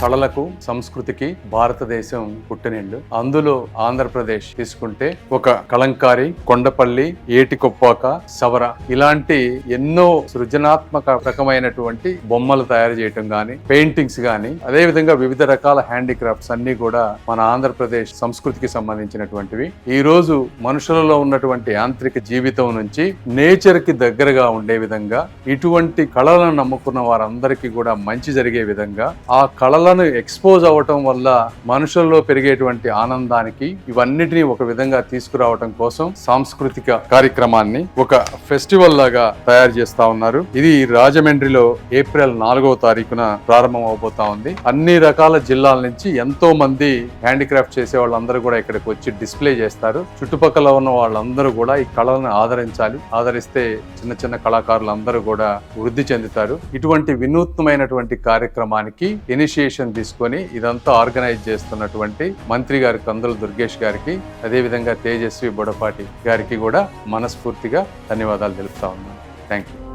కళలకు సంస్కృతికి భారతదేశం పుట్టినిండు. అందులో ఆంధ్రప్రదేశ్ తీసుకుంటే ఒక కలంకారి కొండపల్లి ఏటికొప్పాక సవర ఇలాంటి ఎన్నో సృజనాత్మక రకమైనటువంటి బొమ్మలు తయారు చేయటం గాని పెయింటింగ్స్ గాని అదే విధంగా వివిధ రకాల హ్యాండీక్రాఫ్ట్స్ అన్ని కూడా మన ఆంధ్రప్రదేశ్ సంస్కృతికి సంబంధించినటువంటివి. ఈ రోజు మనుషులలో ఉన్నటువంటి యాంత్రిక జీవితం నుంచి నేచర్కి దగ్గరగా ఉండే విధంగా ఇటువంటి కళలను నమ్ముకున్న వారందరికీ కూడా మంచి జరిగే విధంగా ఆ కళలను ఎక్స్పోజ్ అవ్వటం వల్ల మనుషుల్లో పెరిగేటువంటి ఆనందానికి ఇవన్నిటిని ఒక విధంగా తీసుకురావటం కోసం సాంస్కృతిక కార్యక్రమాన్ని ఒక ఫెస్టివల్ లాగా తయారు చేస్తా ఉన్నారు. ఇది రాజమండ్రిలో ఏప్రిల్ నాలుగవ తారీఖున ప్రారంభం అవబోతా ఉంది. అన్ని రకాల జిల్లాల నుంచి ఎంతో మంది హ్యాండిక్రాఫ్ట్ చేసే వాళ్ళందరూ కూడా ఇక్కడికి వచ్చి డిస్ప్లే చేస్తారు. చుట్టుపక్కల ఉన్న వాళ్ళందరూ కూడా ఈ కళలను ఆదరించాలి. ఆదరిస్తే చిన్న చిన్న కళాకారులు అందరూ కూడా వృద్ధి చెందుతారు. ఇటువంటి వినూత్నమైనటువంటి కార్యక్రమానికి ఇనిషియేషన్ తీసుకొని ఇదంతా ఆర్గనైజ్ చేస్తున్నటువంటి మంత్రి గారి కందుల దుర్గేష్ గారికి అదేవిధంగా తేజస్వి బొడపాటి గారికి కూడా మనస్ఫూర్తిగా ధన్యవాదాలు తెలుపుతా ఉన్నాను. Thank you